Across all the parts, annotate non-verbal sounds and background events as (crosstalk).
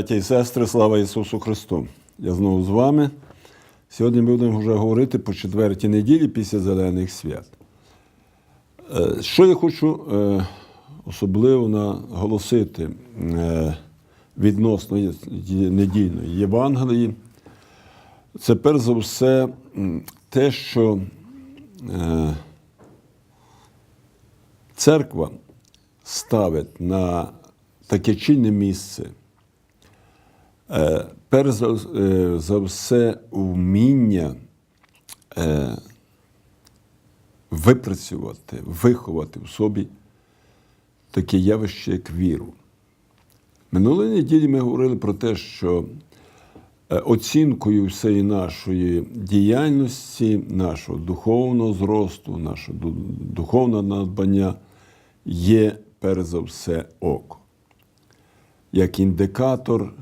Браття і сестри, слава Ісусу Христу! Я знову з вами. Сьогодні будемо вже говорити по четвертій неділі після Зелених свят. Е, Що я хочу е, особливо наголосити е, відносно недільної Євангелії, це перш за все те, що церква ставить на таке чинне місце. Е, Перш за, е, все, вміння е, випрацювати, виховати в собі таке явище, як віру. Минулої неділі ми говорили про те, що оцінкою всієї нашої діяльності, нашого духовного зросту, нашого духовного надбання є перш за все око як індикатор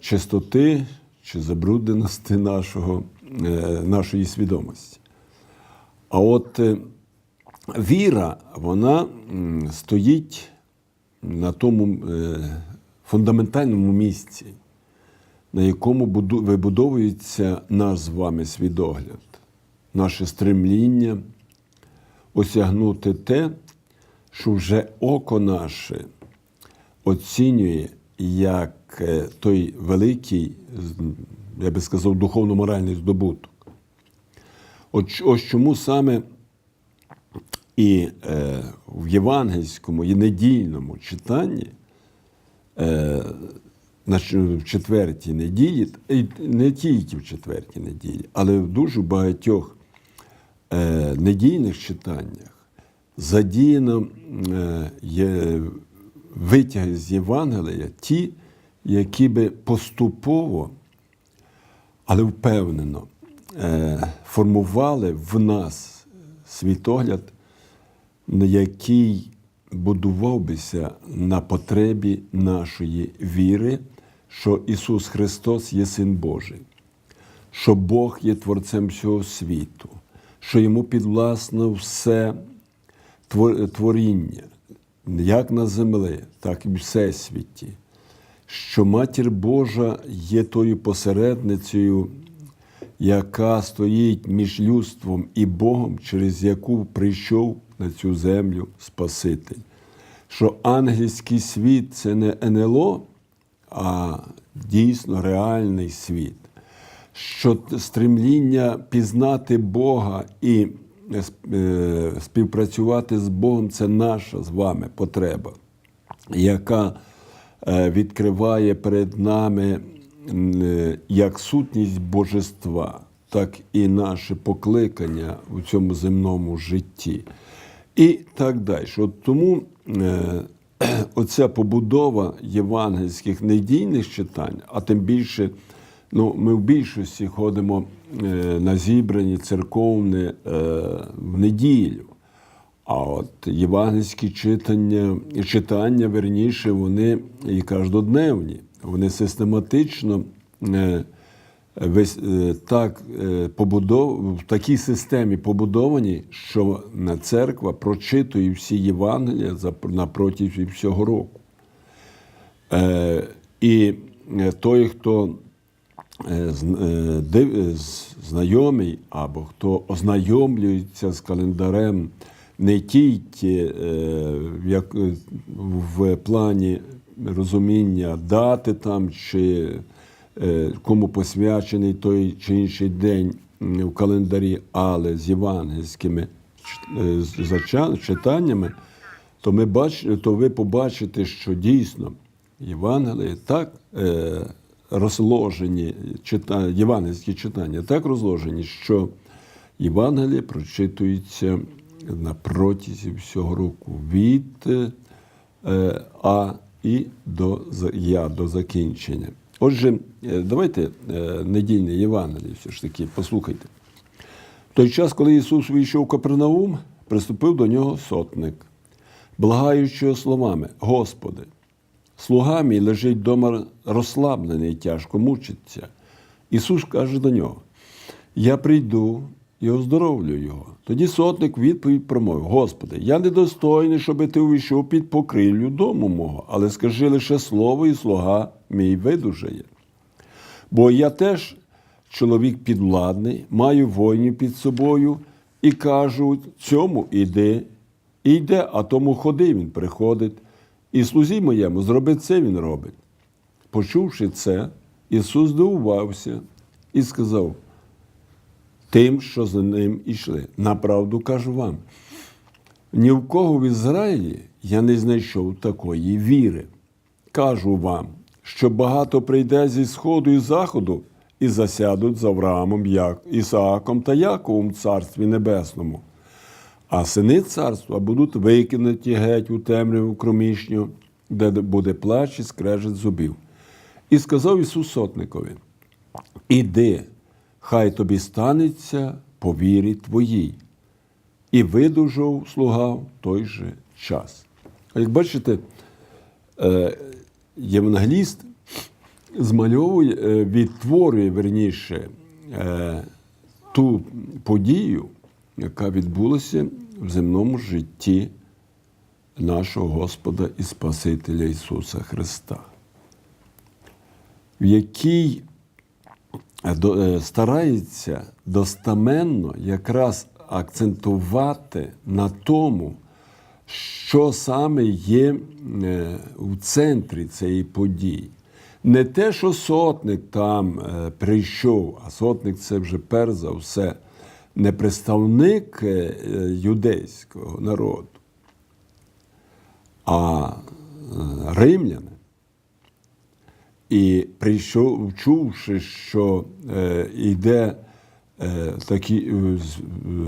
чистоти чи забрудненості нашого, е, нашої свідомості. А от е, віра, вона стоїть на тому е, фундаментальному місці, на якому вибудовується наш з вами свідогляд, наше стремління осягнути те, що вже око наше оцінює як е, той великий, я би сказав, духовно-моральний здобуток. От ось чому саме і е, в євангельському і недільному читанні е, в четвертій неділі, і не тільки в четвертій неділі, але в дуже багатьох е, недільних читаннях задіяно е, є витяги з Євангелія, ті, які би поступово, але впевнено, е, формували в нас світогляд, який будував бися на потребі нашої віри, що Ісус Христос є Син Божий, що Бог є Творцем всього світу, що йому підвласно все творіння, як на землі, так і в всесвіті, що Матір Божа є тою посередницею, яка стоїть між людством і Богом, через яку прийшов на цю землю Спаситель. Що ангельський світ це не НЛО, а дійсно реальний світ. Що стремління пізнати Бога і співпрацювати з Богом це наша з вами потреба, яка е, відкриває перед нами е, як сутність божества, так і наше покликання у цьому земному житті. І так далі. От тому е, (clears throat) оця побудова євангельських недільних читань, а тим більше, ну, ми в більшості ходимо е, на зібрані церковне в неділю. А от євангельські читання, читання, верніше, вони і каждодневні, вони систематично е, е, так, побудов, в такій системі побудовані, що церква прочитує всі Євангелія за- на протязі всього року. І той, хто знайомий або хто ознайомлюється з календарем не тільки е, е, в плані розуміння дати там, чи е, кому посвячений той чи інший день в календарі, але з євангельськими е, читаннями, то, ми бач, то ви побачите, що дійсно Євангелії так е, розложені, чита, євангельські читання так розложені, що Євангеліє прочитується на протязі всього року від е, А і до Я до закінчення. Отже, е, давайте е, недільне Євангеліє все ж таки послухайте. В той час, коли Ісус вийшов Капернаум, приступив до нього сотник, благаючи словами: Господи, слуга мій лежить вдома розслаблений, тяжко мучиться. Ісус каже до нього: Я прийду і оздоровлю його. Тоді сотник відповідь промовив: Господи, я недостойний, щоби ти увійшов під покриллю дому мого, але скажи лише слово, і слуга мій видужає. Бо я теж чоловік підвладний, маю воїнів під собою і кажу цьому іди, і йде, а тому ходи, він приходить. І слузі моєму, зроби це, він робить. Почувши це, Ісус здивувався і сказав тим, що за ним ішли. Направду кажу вам, ні в кого в Ізраїлі я не знайшов такої віри. Кажу вам, що багато прийде зі сходу і заходу і засядуть з Авраамом, Ісааком та Яковом в Царстві Небесному. А сини царства будуть викинуті геть у темряву кромішню, де буде плач і скрежет зубів. І сказав Ісус сотникові: Іди, хай тобі станеться по вірі твоїй. І видужав слуга в той же час. А як бачите, е, євангеліст змальовує, е, відтворює верніше е, ту подію, яка відбулася в земному житті нашого Господа і Спасителя Ісуса Христа, в якій е, е, старається достаменно якраз акцентувати на тому, що саме є е, у центрі цієї події. Не те, що сотник там е, прийшов, а сотник це вже перш за все не представник е, юдейського народу, а е, римляни. І прийшов, чувши, що е, йде такий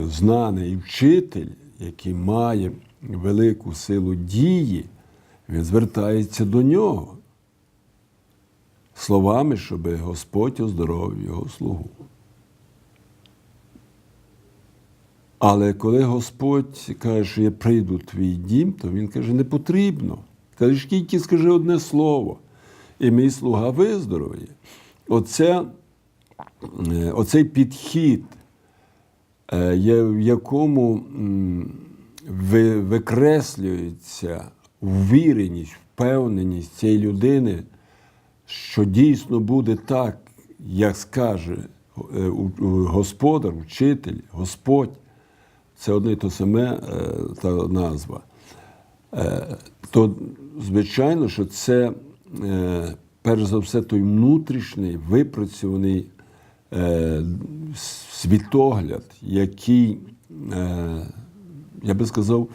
знаний вчитель, який має велику силу дії, він звертається до нього словами, щоб Господь оздоровив його слугу. Але коли Господь каже, що я прийду в твій дім, то він каже, не потрібно. Каже, тільки скажи одне слово, і мій слуга виздоровіє. Оце, е, оцей підхід, е, в якому викреслюється ввіреність, впевненість цієї людини, що дійсно буде так, як скаже е, господар, вчитель, Господь, це одне й то саме е, та назва, Е, то звичайно, що це е, перш за все той внутрішній випрацьований світогляд, який, я би сказав,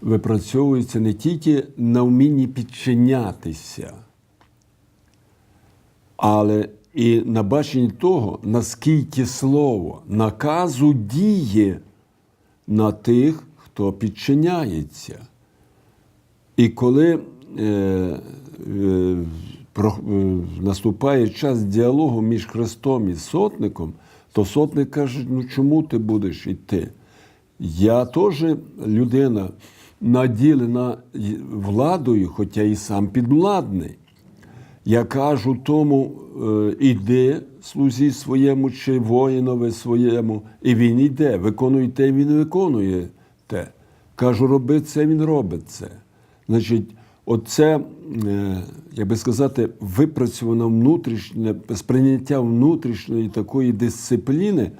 випрацьовується не тільки на вмінні підчинятися, але і на баченні того, наскільки слово наказу діє на тих, хто підчиняється. І коли е, е, про, е, наступає час діалогу між Христом і сотником, то сотник каже: ну чому ти будеш йти? Я теж людина наділена владою, хоча і сам підвладний. Я кажу тому, е, іди слузі своєму чи воїнові своєму, і він йде, виконує те, він виконує те. Кажу, роби це, він робить це. Значить, оце, е, як би сказати, випрацьоване внутрішнє сприйняття внутрішньої такої дисципліни.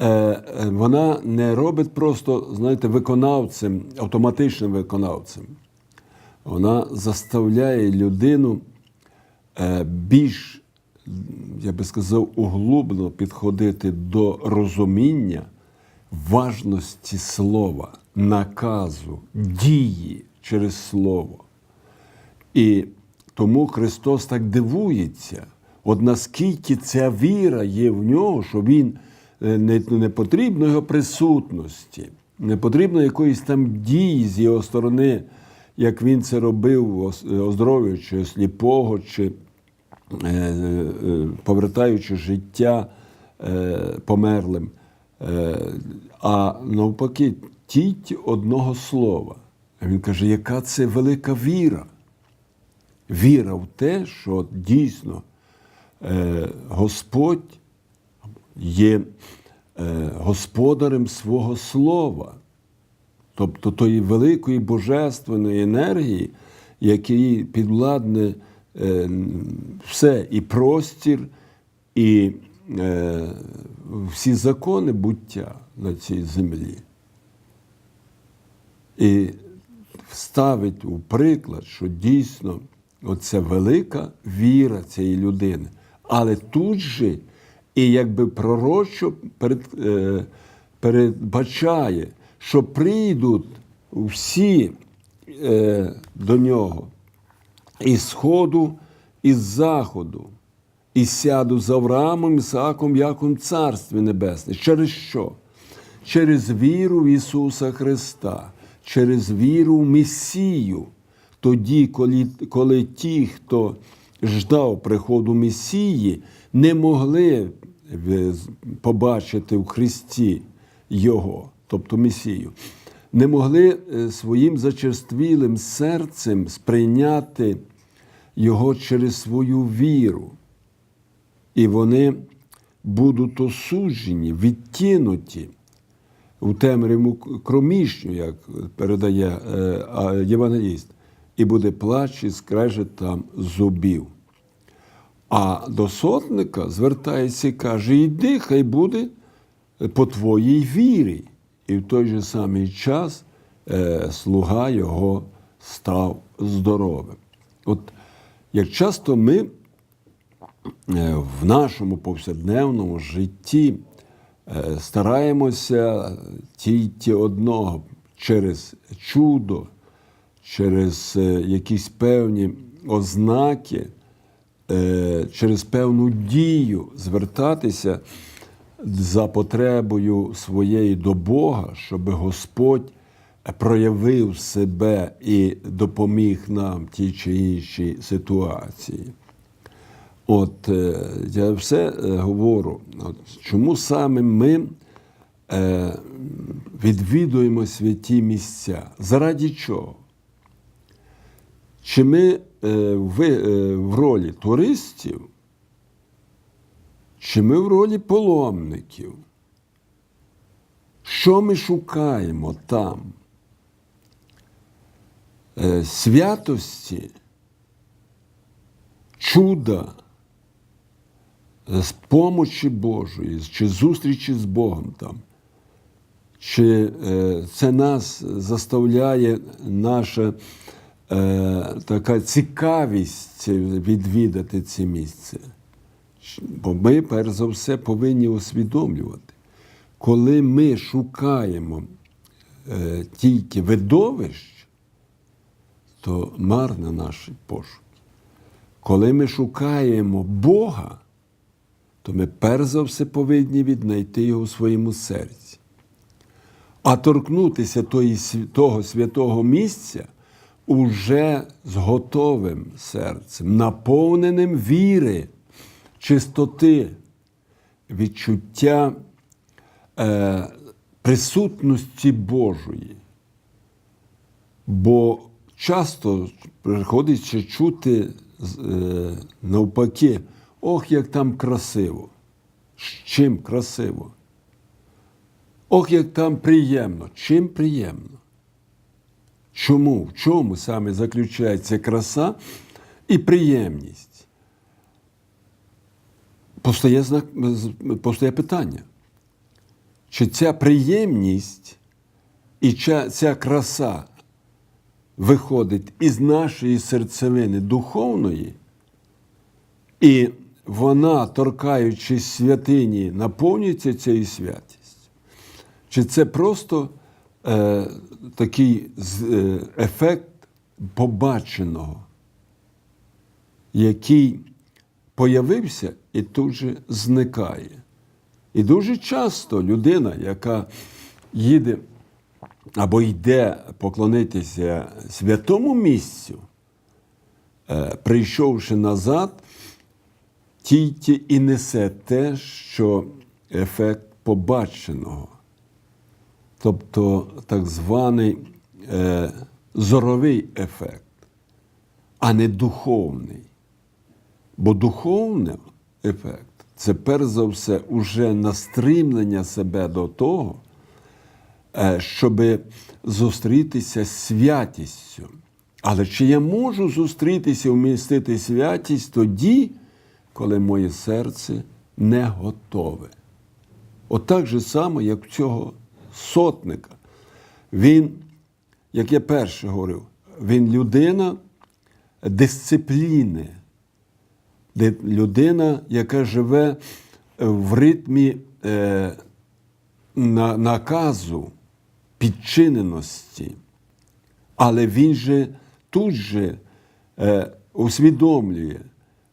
е, Вона не робить просто, знаєте, виконавцем, автоматичним виконавцем. Вона заставляє людину більш, я би сказав, углублено підходити до розуміння важності слова, наказу, дії через слово. І тому Христос так дивується, от наскільки ця віра є в нього, що він е, не, не потрібно його присутності, не потрібно якоїсь там дії з його сторони, як він це робив, оздоровлюючи сліпого чи е, е, повертаючи життя е, померлим. Е, А навпаки, тіть одного слова. Він каже, яка це велика віра. Віра в те, що дійсно е, Господь є е, господарем свого слова, тобто тої великої божественної енергії, якій підвладне е, все і простір, і е, всі закони буття на цій землі. І ставить у приклад, що дійсно оце велика віра цієї людини. Але тут же і якби пророчо е, передбачає, що прийдуть всі е, до нього із сходу, і з заходу, і сяду з Авраамом, Ісааком, Яком Царстві Небесне. Через що? Через віру в Ісуса Христа, через віру в Месію. Тоді, коли, коли ті, хто ждав приходу Месії, не могли е, побачити в Христі Його, тобто Месію, не могли е, своїм зачерствілим серцем сприйняти Його через свою віру. І вони будуть осуджені, відтінуті у темряву кромішню, як передає е, євангеліст, і буде плач і скрежет там зубів. А до сотника звертається і каже: Іди, хай буде по твоїй вірі. І в той же самий час е, слуга його став здоровим. От як часто ми е, в нашому повсякденному житті е, стараємося тільки одного через чудо, через якісь певні ознаки, через певну дію звертатися за потребою своєї до Бога, щоб Господь проявив себе і допоміг нам в тій чи іншій ситуації. От е, я все е, говорю, от, чому саме ми е, відвідуємо святі місця? Заради чого? Чи ми е, ви, е, в ролі туристів, чи ми в ролі паломників? Що ми шукаємо там? Е, святості, чуда, з помочі Божої, чи зустрічі з Богом там. Чи е, це нас заставляє наша е, така цікавість відвідати це місце? Бо ми, перш за все, повинні усвідомлювати, коли ми шукаємо е, тільки видовищ, то марно наші пошуки. Коли ми шукаємо Бога, то ми перш за все повинні віднайти Його у своєму серці. А торкнутися того святого місця уже з готовим серцем, наповненим віри, чистоти, відчуття е, присутності Божої. Бо часто приходиться чути е, навпаки, ох, як там красиво. З чим красиво? Ох, як там приємно. Чим приємно? Чому? В чому саме заключається краса і приємність? Постає, знак, постає питання. Чи ця приємність і ця, краса виходить із нашої серцевини духовної, і вона, торкаючись святині, наповнюється цією святістю? Чи це просто е, такий е, ефект побаченого, який появився і тут же зникає? І дуже часто людина, яка їде або йде поклонитися святому місцю, е, прийшовши назад, тільки і несе те, що ефект побаченого. Тобто так званий е, зоровий ефект, а не духовний. Бо духовний ефект це перш за все уже настримлення себе до того, щоб зустрітися з святістю. Але чи я можу зустрітися, вмістити святість тоді, коли моє серце не готове? Отак же само, як цього сотника. Він, як я перше говорив, він людина дисципліни, людина, яка живе в ритмі е, на, наказу, підчиненості. Але він же тут же е, усвідомлює,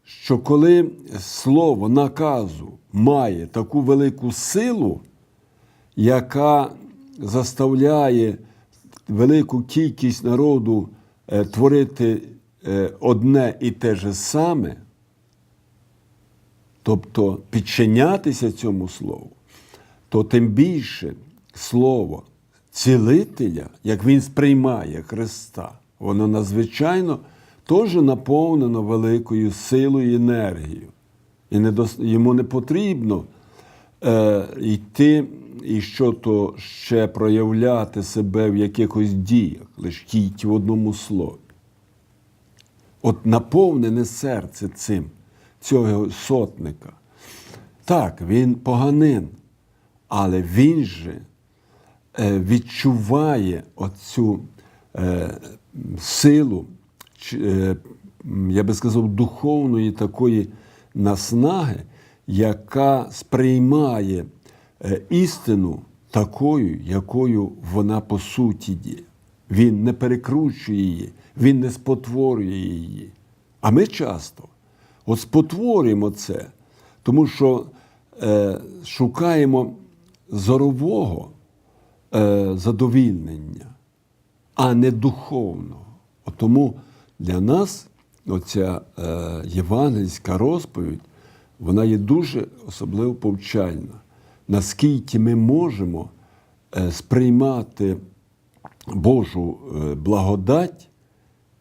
що коли слово наказу має таку велику силу, яка заставляє велику кількість народу е, творити е, одне і те же саме, тобто підчинятися цьому слову, то тим більше слово цілителя, як він сприймає Христа, воно надзвичайно теж наповнено великою силою і енергією. І не дос... йому не потрібно е, йти і що то ще проявляти себе в якихось діях, лише тільки в одному слові. От наповнене серце цим, цього сотника. Так, він поганин, але він же е, відчуває оцю е, силу, е, я би сказав, духовної такої наснаги, яка сприймає істину такою, якою вона по суті є. Він не перекручує її, він не спотворює її. А ми часто от спотворюємо це, тому що е, шукаємо зорового е, задовільнення, а не духовного. От тому для нас оця е, євангельська розповідь, вона є дуже особливо повчальна. Наскільки ми можемо е, сприймати Божу е, благодать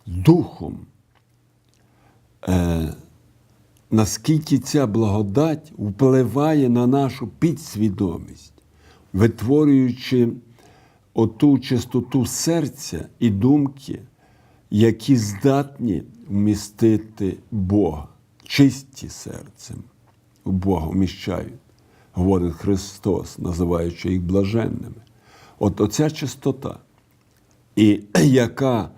духом, е, наскільки ця благодать впливає на нашу підсвідомість, витворюючи оту чистоту серця і думки, які здатні вмістити Бога, чисті серцем у Бога вміщають, говорить Христос, називаючи їх блаженними. От оця чистота, і (clears throat) яка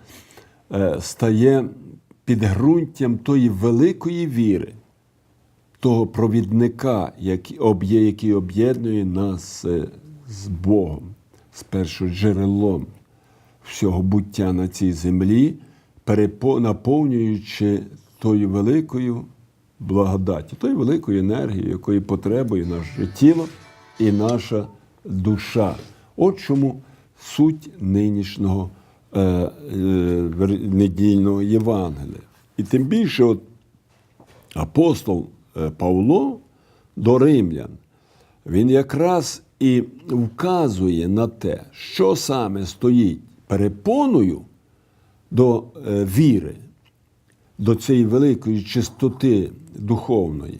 е, стає підґрунтям тої великої віри, того провідника, який об'єднує нас е, з Богом, з першоджерелом всього буття на цій землі, наповнюючи тою великою благодаттю, тою великою енергією, якої потребує наше тіло і наша душа. От чому суть нинішнього е, е, недільного Євангелія. І тим більше, от апостол Павло до римлян, він якраз і вказує на те, що саме стоїть перепоною до е, віри, до цієї великої чистоти духовної,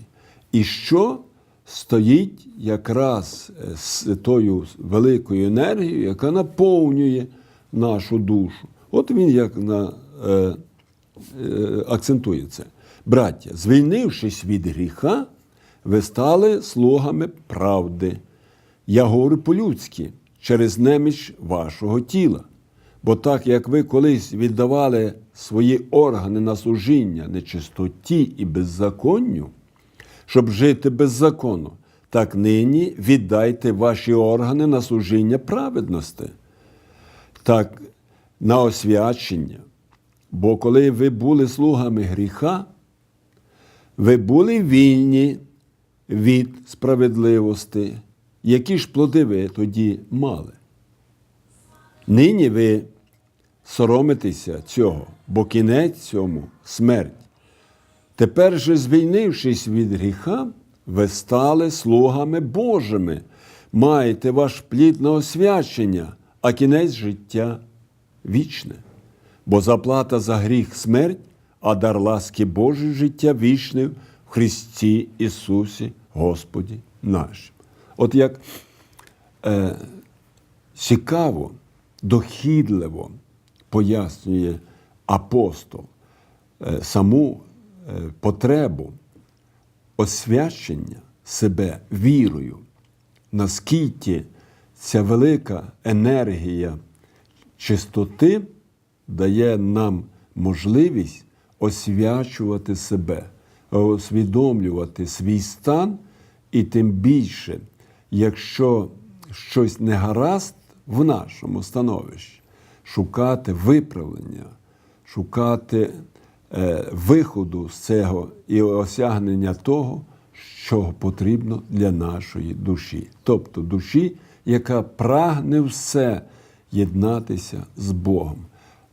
і що стоїть якраз е, з тою великою енергією, яка наповнює нашу душу. От він як на, е, е, акцентує це. Браття, звільнившись від гріха, ви стали слугами правди. Я говорю по-людськи, через неміч вашого тіла. Бо так як ви колись віддавали свої органи на служіння нечистоті і беззаконню, щоб жити без закону, так нині віддайте ваші органи на служіння праведності, так на освячення. Бо коли ви були слугами гріха, ви були вільні від справедливості, які ж плоди ви тоді мали. Нині ви соромитеся цього, бо кінець цьому смерть. Тепер же, звільнившись від гріха, ви стали слугами Божими, маєте ваш плід на освячення, а кінець життя вічне. Бо заплата за гріх смерть, а дар ласки Божої життя вічне в Христі Ісусі Господі нашим. От як е, цікаво, дохідливо пояснює апостол е, саму е, потребу освячення себе вірою, наскільки ця велика енергія чистоти дає нам можливість освячувати себе, усвідомлювати свій стан, і тим більше, якщо щось не гаразд в нашому становищі, шукати виправлення, шукати е, виходу з цього і осягнення того, що потрібно для нашої душі. Тобто душі, яка прагне все єднатися з Богом.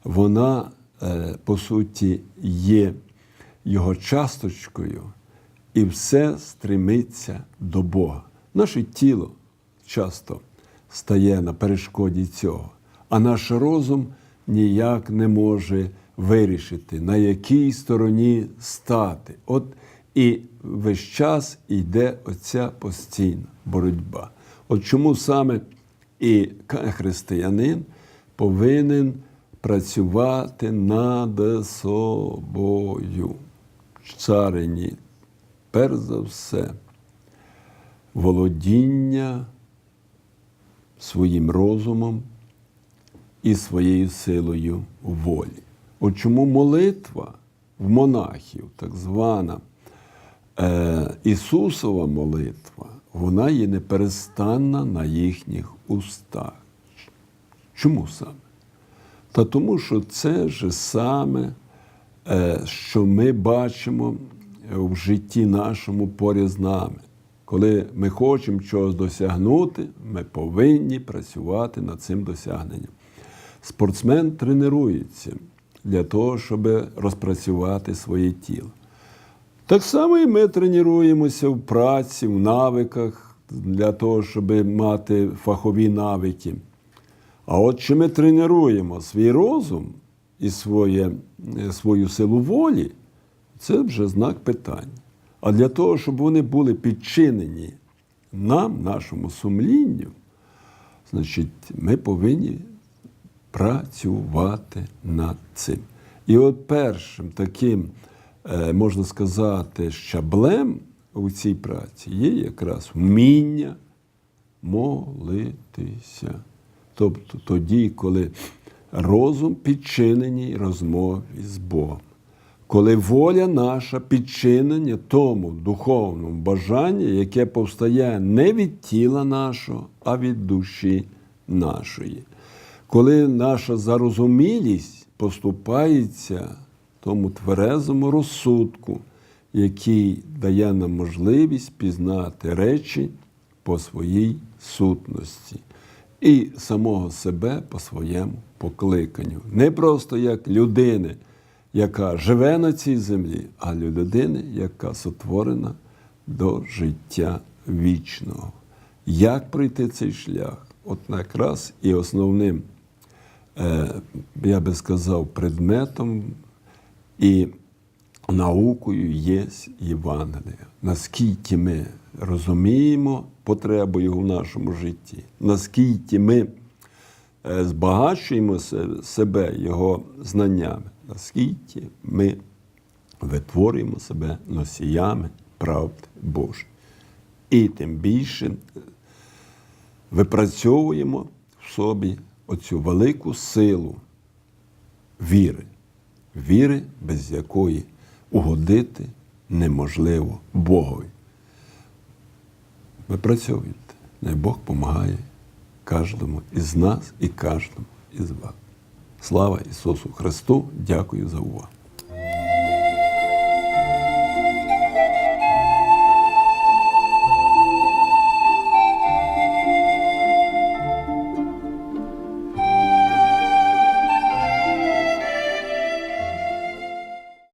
Вона, по суті, є його часточкою, і все стремиться до Бога. Наше тіло часто стає на перешкоді цього, а наш розум ніяк не може вирішити, на якій стороні стати. От і весь час йде оця постійна боротьба. От чому саме і християнин повинен працювати над собою, царині, перш за все, володіння своїм розумом і своєю силою волі. От чому молитва в монахів, так звана е, Ісусова молитва, вона є неперестанна на їхніх устах. Чому саме? Та тому, що це ж саме, е, що ми бачимо в житті нашому поряд з нами. Коли ми хочемо чогось досягнути, ми повинні працювати над цим досягненням. Спортсмен тренується для того, щоб розпрацювати своє тіло. Так само і ми тренуємося в праці, в навиках для того, щоб мати фахові навики. А от чи ми тренуємо свій розум і своє, свою силу волі, це вже знак питання. А для того, щоб вони були підчинені нам, нашому сумлінню, значить, ми повинні працювати над цим. І от першим таким, е, можна сказати, щаблем у цій праці є якраз вміння молитися. Тобто тоді, коли розум підчинений розмові з Богом, коли воля наша підчинення тому духовному бажанню, яке повстає не від тіла нашого, а від душі нашої. Коли наша зарозумілість поступається тому тверезому розсудку, який дає нам можливість пізнати речі по своїй сутності і самого себе по своєму покликанню. Не просто як людини, яка живе на цій землі, а людини, яка сотворена до життя вічного. Як пройти цей шлях? От якраз і основним, е, я би сказав, предметом і наукою є Євангелія. Наскільки ми розуміємо потребу його в нашому житті, наскільки ми е, збагачуємо себе його знаннями, наскільки ми витворюємо себе носіями правди Божої. І тим більше випрацьовуємо в собі оцю велику силу віри, віри, без якої угодити неможливо Богові. Випрацьовуйте. Най Бог допомагає кожному із нас і кожному із вас. Слава Ісусу Христу! Дякую за увагу.